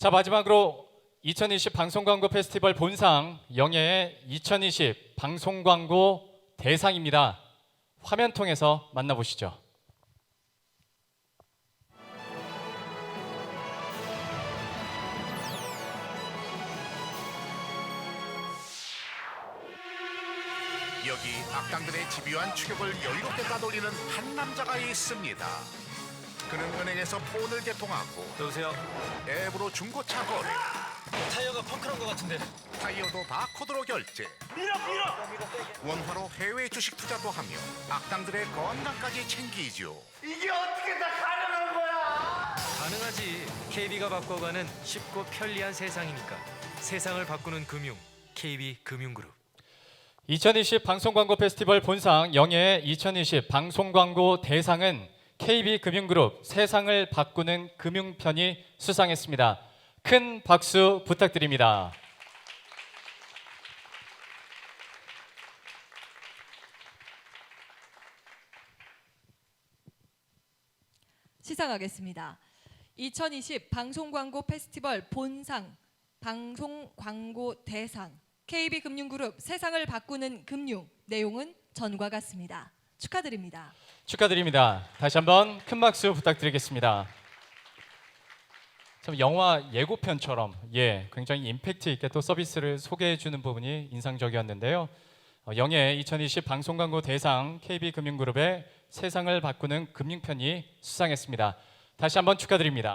자 마지막으로 2020 방송광고 페스티벌 본상 영예의 2020 방송광고 대상입니다. 화면 통해서 만나보시죠. 여기 악당들의 집요한 추격을 여유롭게 따돌리는 한 남자가 있습니다. 그는 은행에서 폰을 개통하고 여보세요. 앱으로 중고차 거래, 타이어가 펑크난 것 같은데. 타이어도 바코드로 결제, 밀어 밀어. 원화로 해외 주식 투자도 하며 악당들의 건강까지 챙기죠. 가능하지. KB가 바꿔가는 쉽고 편리한 세상이니까. 세상을 바꾸는 금융. KB 금융그룹. 2020 방송광고 페스티벌 본상 영예의 2020 방송광고 대상은 KB금융그룹 세상을 바꾸는 금융편이 수상했습니다. 큰 박수 부탁드립니다. 시상하겠습니다. 2020 방송광고 페스티벌 본상 방송광고 대상 KB금융그룹 세상을 바꾸는 금융 내용은 전과 같습니다. 축하드립니다. 축하드립니다. 다시 한번 큰 박수 부탁드리겠습니다. 참 영화 예고편처럼 예 굉장히 임팩트 있게 또 서비스를 소개해 주는 부분이 인상적이었는데요. 어, 영예 2020 방송광고 대상 KB금융그룹의 세상을 바꾸는 금융편이 수상했습니다. 다시 한번 축하드립니다.